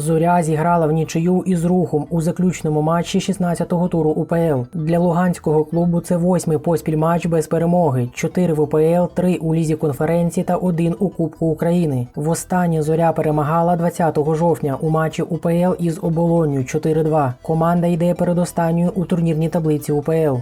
Зоря зіграла в нічию із рухом у заключному матчі 16-го туру УПЛ. Для луганського клубу це восьмий поспіль матч без перемоги: 4 в УПЛ, 3 у лізі конференції та 1 у Кубку України. Востаннє зоря перемагала 20 жовтня у матчі УПЛ із оболонню 4-2. Команда йде передостанньою у турнірній таблиці УПЛ.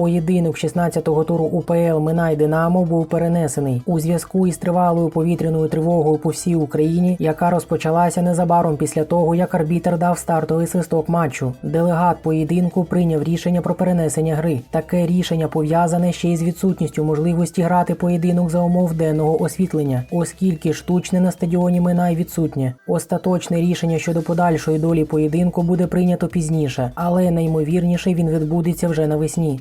Поєдинок 16-го туру УПЛ Минай Динамо був перенесений у зв'язку із тривалою повітряною тривогою по всій Україні, яка розпочалася незабаром після того, як арбітр дав стартовий свисток матчу. Делегат поєдинку прийняв рішення про перенесення гри. Таке рішення пов'язане ще й з відсутністю можливості грати поєдинок за умов денного освітлення, оскільки штучне на стадіоні Минай відсутнє. Остаточне рішення щодо подальшої долі поєдинку буде прийнято пізніше, але найімовірніше він відбудеться вже навесні.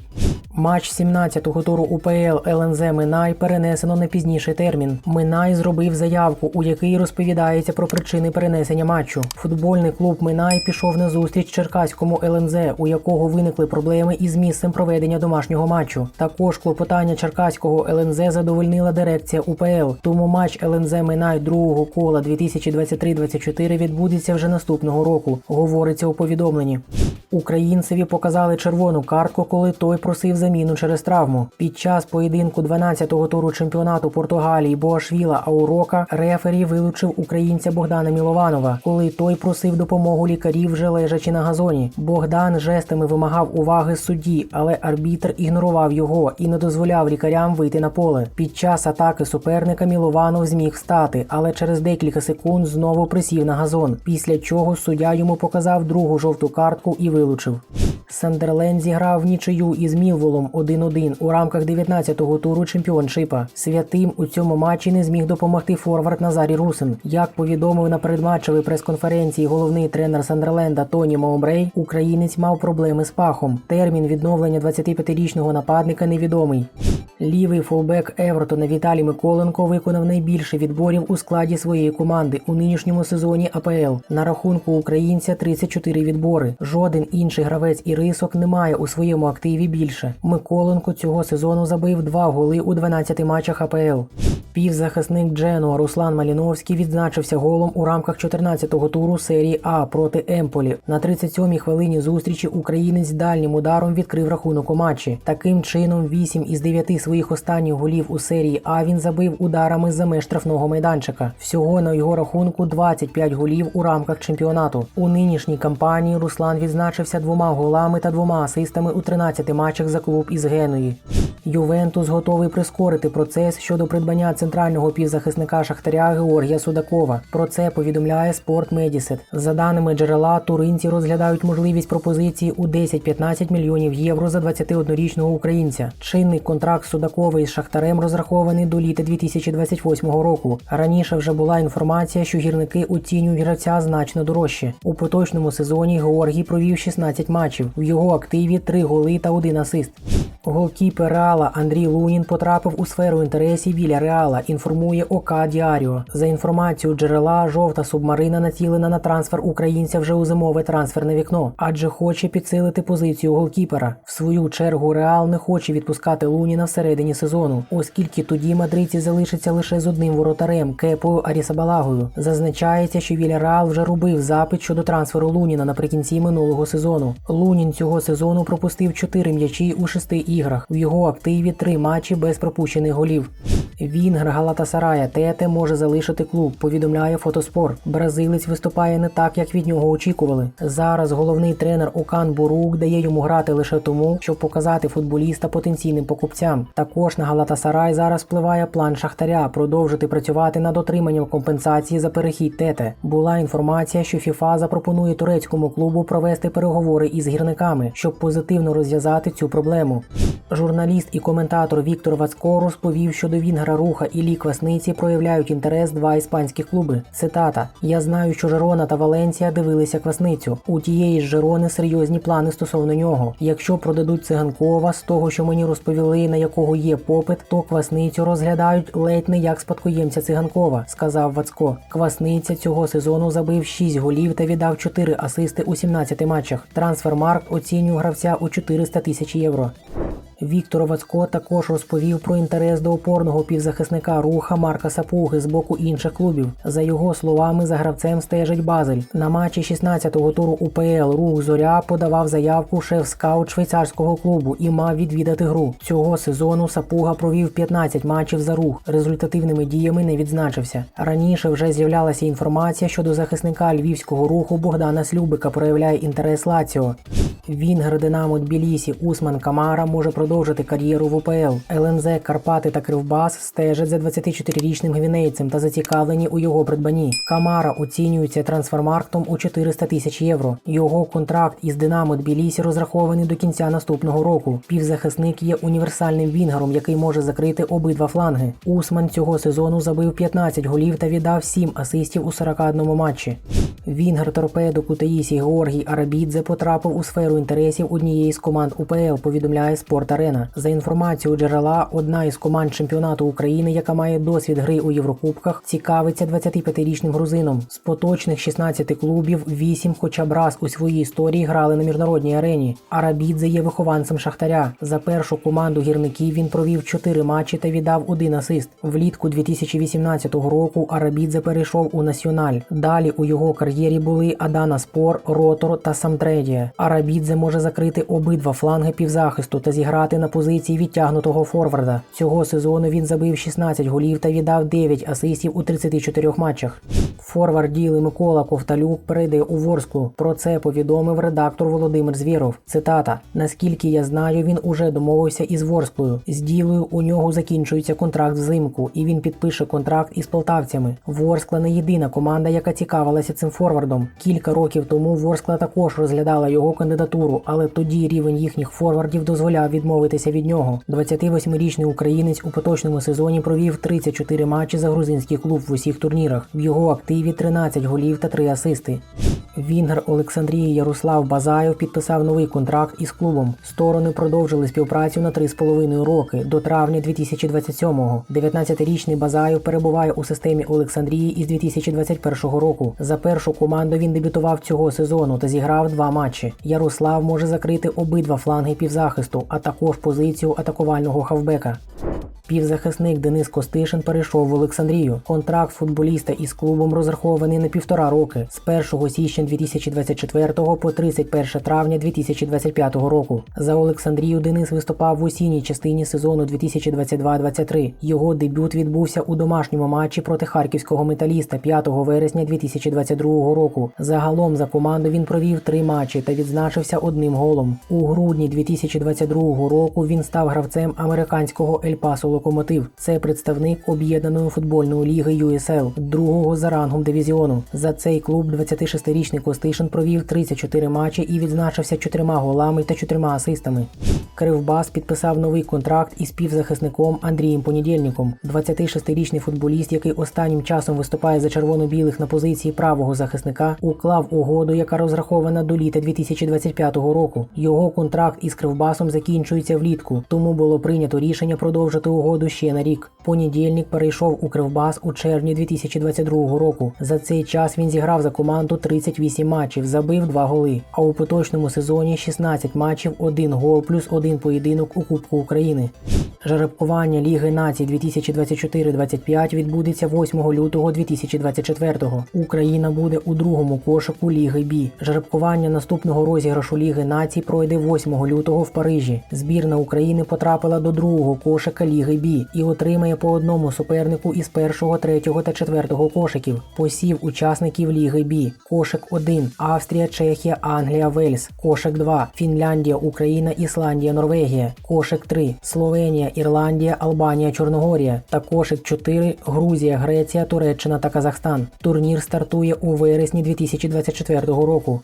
Матч 17-го туру УПЛ ЛНЗ Минай перенесено на пізніший термін. Минай зробив заявку, у якій розповідається про причини перенесення матчу. Футбольний клуб Минай пішов на зустріч Черкаському ЛНЗ, у якого виникли проблеми із місцем проведення домашнього матчу. Також клопотання Черкаського ЛНЗ задовольнила дирекція УПЛ. Тому матч ЛНЗ Минай другого кола 2023-24 відбудеться вже наступного року. Говориться у повідомленні. Українцеві показали червону картку, коли той просив заміну через травму. Під час поєдинку 12-го туру чемпіонату Португалії Боашвіла Аурока рефері вилучив українця Богдана Мілованова, коли той просив допомогу лікарів, вже лежачи на газоні. Богдан жестами вимагав уваги судді, але арбітр ігнорував його і не дозволяв лікарям вийти на поле. Під час атаки суперника Мілованов зміг встати, але через декілька секунд знову присів на газон. Після чого суддя йому показав другу жовту картку і вилучив. Сандерленд зіграв в нічию із Мілволом 1-1 у рамках 19-го туру чемпіоншипа. Святим у цьому матчі не зміг допомогти форвард Назарі Русин. Як повідомив на передматчевій прес-конференції головний тренер Сандерленда Тоні Моумбрей, українець мав проблеми з пахом. Термін відновлення 25-річного нападника невідомий. Лівий фулбек Евертона Віталій Миколенко виконав найбільше відборів у складі своєї команди у нинішньому сезоні АПЛ. На рахунку українця 34 відбори. Жоден інший гравець і рисок не має у своєму активі більше. Миколенко цього сезону забив два голи у 12 матчах АПЛ. Півзахисник Дженуа Руслан Маліновський відзначився голом у рамках 14-го туру серії А проти Емполі. На 37-й хвилині зустрічі українець дальнім ударом відкрив рахунок у матчі. Таким чином, 8 із 9 своїх останніх голів у серії А він забив ударами за меж штрафного майданчика. Всього на його рахунку 25 голів у рамках чемпіонату. У нинішній кампанії Руслан відзначився двома голами та двома асистами у 13 матчах за клуб із Генуї. Ювентус готовий прискорити процес щодо придбання центрального півзахисника Шахтаря Георгія Судакова. Про це повідомляє Спорт Медісет. За даними джерела, туринці розглядають можливість пропозиції у 10-15 мільйонів євро за 21-річного українця. Чинний контракт Судакова із Шахтарем розрахований до літа 2028 року. Раніше вже була інформація, що гірники оцінюють гравця значно дорожче. У поточному сезоні Георгій провів 16 матчів. В його активі 3 голи та 1 асист. Голкіпер Реала Андрій Лунін потрапив у сферу інтересів біля Реала. Інформує ОК Діаріо. За інформацією джерела, жовта субмарина націлена на трансфер українця вже у зимове трансферне вікно, адже хоче підсилити позицію голкіпера. В свою чергу Реал не хоче відпускати Луніна всередині сезону, оскільки тоді мадридці залишаться лише з одним воротарем Кепою Арісабалагою. Зазначається, що Вільяреал вже робив запит щодо трансферу Луніна наприкінці минулого сезону. Лунін цього сезону пропустив 4 м'ячі у 6 іграх. В його активі 3 матчі без пропущених голів. Вінгер Галатасарая Тете може залишити клуб, повідомляє Фотоспор. Бразилець виступає не так, як від нього очікували. Зараз головний тренер Окан Бурук дає йому грати лише тому, щоб показати футболіста потенційним покупцям. Також на Галатасарай зараз впливає план Шахтаря продовжити працювати над отриманням компенсації за перехід Тете. Була інформація, що ФІФА запропонує турецькому клубу провести переговори із гірниками, щоб позитивно розв'язати цю проблему. Журналіст і коментатор Віктор Вацко розповів, що до Руха і Лі Квасниці проявляють інтерес два іспанські клуби. Цитата: Я знаю, що Жерона та Валенсія дивилися квасницю. У тієї ж Жерони серйозні плани стосовно нього. Якщо продадуть циганкова, з того, що мені розповіли, на якого є попит, то квасницю розглядають ледь не як спадкоємця циганкова, сказав Вацко. Квасниця цього сезону забив 6 голів та віддав 4 асисти у 17 матчах. Трансфермаркт оцінює гравця у 400 тисяч євро. Віктор Вацко також розповів про інтерес до опорного півзахисника руха Марка Сапуги з боку інших клубів. За його словами, за гравцем стежить Базель. На матчі 16-го туру УПЛ Рух Зоря подавав заявку шеф-скаут швейцарського клубу і мав відвідати гру. Цього сезону Сапуга провів 15 матчів за рух. Результативними діями не відзначився. Раніше вже з'являлася інформація щодо захисника львівського руху Богдана Слюбика проявляє інтерес Лаціо. Вінгер Динамо Тбілісі Усман Камара може продовжити кар'єру в УПЛ. ЛНЗ Карпати та Кривбас стежать за 24-річним гвінейцем та зацікавлені у його придбанні. Камара оцінюється трансфермарктом у 400 тисяч євро. Його контракт із Динамо Тбілісі розрахований до кінця наступного року. Півзахисник є універсальним вінгером, який може закрити обидва фланги. Усман цього сезону забив 15 голів та віддав 7 асистів у 41 матчі. Вінгер торпедо Кутаїсі Георгій Арабідзе потрапив у сферу інтересів однієї з команд УПЛ, повідомляє Спорт Арена. За інформацією джерела, одна із команд чемпіонату України, яка має досвід гри у Єврокубках, цікавиться 25-річним грузином. З поточних 16 клубів 8 хоча б раз у своїй історії грали на міжнародній арені. Арабідзе є вихованцем Шахтаря. За першу команду гірників він провів 4 матчі та віддав один асист. Влітку 2018 року Арабідзе перейшов у Національ. Далі у його кар'єрі були Адана Спор, Ротор та Самтредія. Арабідзе може закрити обидва фланги півзахисту та зіграти на позиції відтягнутого форварда. Цього сезону він забив 16 голів та віддав 9 асистів у 34 матчах. Форвард діли Микола Ковталюк перейде у Ворсклу. Про це повідомив редактор Володимир Звєров. Цитата: Наскільки я знаю, він уже домовився із Ворсклою. З ділою у нього закінчується контракт взимку, і він підпише контракт із полтавцями. Ворскла не єдина команда, яка цікавилася цим форвардом. Кілька років тому Ворскла також розглядала його кандидатуру, але тоді рівень їхніх форвардів дозволяв відмовитися від нього. 28-річний українець у поточному сезоні провів 34 матчі за грузинський клуб в усіх турнірах. В його активі 13 голів та 3 асисти. Вінгер Олександрії Ярослав Базаєв підписав новий контракт із клубом. Сторони продовжили співпрацю на 3,5 роки до травня 2027-го. 19-річний Базаєв перебуває у системі Олександрії із 2021 року. За першу команду він дебютував цього сезону та зіграв два матчі. Ярослав може закрити обидва фланги півзахисту, а також позицію атакувального хавбека. Півзахисник Денис Костишин перейшов в Олександрію. Контракт футболіста із клубом розрахований на півтора роки з 1 січня 2024 по 31 травня 2025 року. За Олександрію Денис виступав в осінній частині сезону 2022-23. Його дебют відбувся у домашньому матчі проти харківського металіста 5 вересня 2022 року. Загалом за команду він провів три матчі та відзначився одним голом. У грудні 2022 року він став гравцем американського Ель Пасо Локомотив. Це представник об'єднаної футбольної ліги USL, другого за рангом дивізіону. За цей клуб 26-річний Костишин провів 34 матчі і відзначився чотирма голами та чотирма асистами. Кривбас підписав новий контракт із півзахисником Андрієм Понедільником. 26-річний футболіст, який останнім часом виступає за червоно-білих на позиції правого захисника, уклав угоду, яка розрахована до літа 2025 року. Його контракт із Кривбасом закінчується влітку, тому було прийнято рішення продовжити угоду ще на рік. Понедільник перейшов у Кривбас у червні 2022 року. За цей час він зіграв за команду 38 матчів, забив 2 голи. А у поточному сезоні 16 матчів, 1 гол плюс 1 поєдинок у Кубку України. Жеребкування Ліги націй 2024-25 відбудеться 8 лютого 2024-го. Україна буде у другому кошику Ліги Бі. Жеребкування наступного розіграшу Ліги націй пройде 8 лютого в Парижі. Збірна України потрапила до другого кошика Ліги Бі і отримає по одному супернику із першого, третього та четвертого кошиків. Посів учасників Ліги Бі. Кошик 1 Австрія, Чехія, Англія, Вельс. Кошик 2 Фінляндія, Україна, Ісландія, Норвегія. Кошик 3 Словенія, Ірландія, Албанія, Чорногорія. Та кошик 4 Грузія, Греція, Туреччина та Казахстан. Турнір стартує у вересні 2024 року.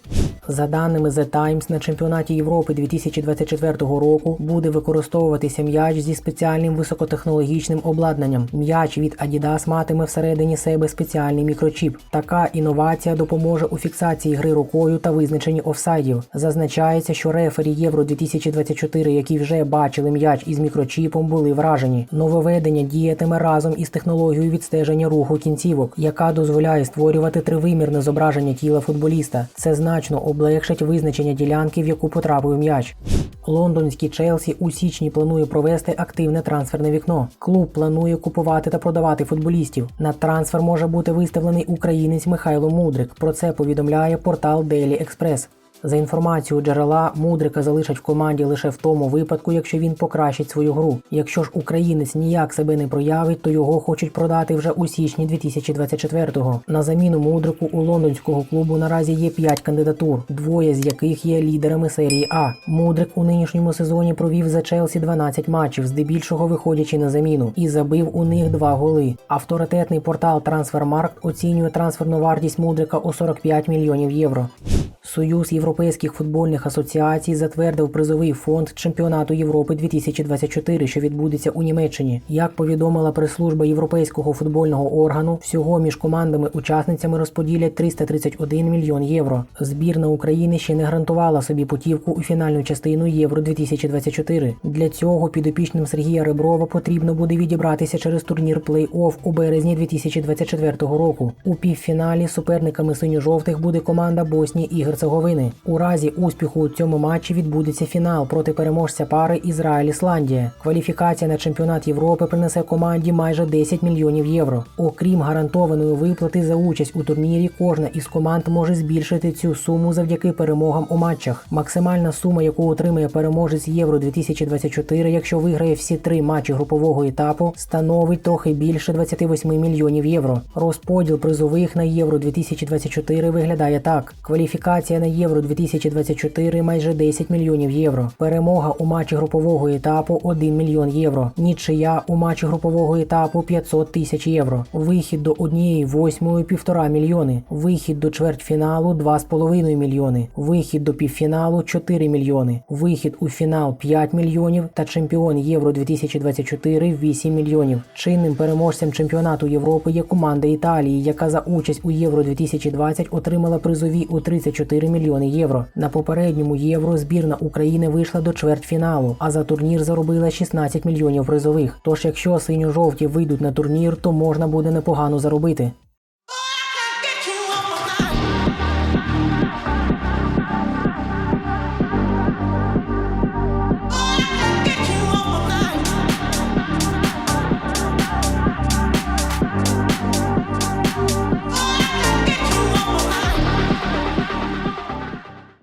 За даними The Times, на чемпіонаті Європи 2024 року буде використовуватися м'яч зі спеціальним високотехнологічним обладнанням. М'яч від Adidas матиме всередині себе спеціальний мікрочіп. Така інновація допоможе у фіксації гри рукою та визначенні офсайдів. Зазначається, що рефері Євро 2024, які вже бачили м'яч із мікрочіпом, були вражені. Нововведення діятиме разом із технологією відстеження руху кінцівок, яка дозволяє створювати тривимірне зображення тіла футболіста. Це значно облегшать визначення ділянки, в яку потрапив м'яч. Лондонський Челсі у січні планує провести активне трансферне вікно. Клуб планує купувати та продавати футболістів. На трансфер може бути виставлений українець Михайло Мудрик. Про це повідомляє портал Daily Express. За інформацією джерела, Мудрика залишать в команді лише в тому випадку, якщо він покращить свою гру. Якщо ж українець ніяк себе не проявить, то його хочуть продати вже у січні 2024-го. На заміну Мудрику у лондонського клубу наразі є 5 кандидатур, двоє з яких є лідерами серії А. Мудрик у нинішньому сезоні провів за Челсі 12 матчів, здебільшого виходячи на заміну, і забив у них два голи. Авторитетний портал Transfermarkt оцінює трансферну вартість Мудрика у 45 мільйонів євро. Союз європейських футбольних асоціацій затвердив призовий фонд чемпіонату Європи 2024, що відбудеться у Німеччині. Як повідомила прес-служба європейського футбольного органу, всього між командами-учасницями розподілять 331 мільйон євро. Збірна України ще не гарантувала собі путівку у фінальну частину Євро 2024. Для цього підопічним Сергія Реброва потрібно буде відібратися через турнір плей-офф у березні 2024 року. У півфіналі суперниками синьо-жовтих буде команда Боснії і Герцеговини. У разі успіху у цьому матчі відбудеться фінал проти переможця пари Ізраїль-Ісландія. Кваліфікація на чемпіонат Європи принесе команді майже 10 мільйонів євро. Окрім гарантованої виплати за участь у турнірі, кожна із команд може збільшити цю суму завдяки перемогам у матчах. Максимальна сума, яку отримає переможець Євро 2024, якщо виграє всі три матчі групового етапу, становить трохи більше 28 мільйонів євро. Розподіл призових на Євро 2024 виглядає так: кваліфікація на Євро 2024 майже 10 мільйонів євро. Перемога у матчі групового етапу 1 мільйон євро. Нічия у матчі групового етапу 500 тисяч євро. Вихід до однієї восьмої півтора мільйони. Вихід до чвертьфіналу 2,5 мільйони. Вихід до півфіналу 4 мільйони. Вихід у фінал 5 мільйонів та чемпіон Євро 2024 8 мільйонів. Чинним переможцем чемпіонату Європи є команда Італії, яка за участь у Євро 2020 отримала призові у 34 мільйони євро. На попередньому євро збірна України вийшла до чвертьфіналу, а за турнір заробила 16 мільйонів призових. Тож, якщо синьо-жовті вийдуть на турнір, то можна буде непогано заробити.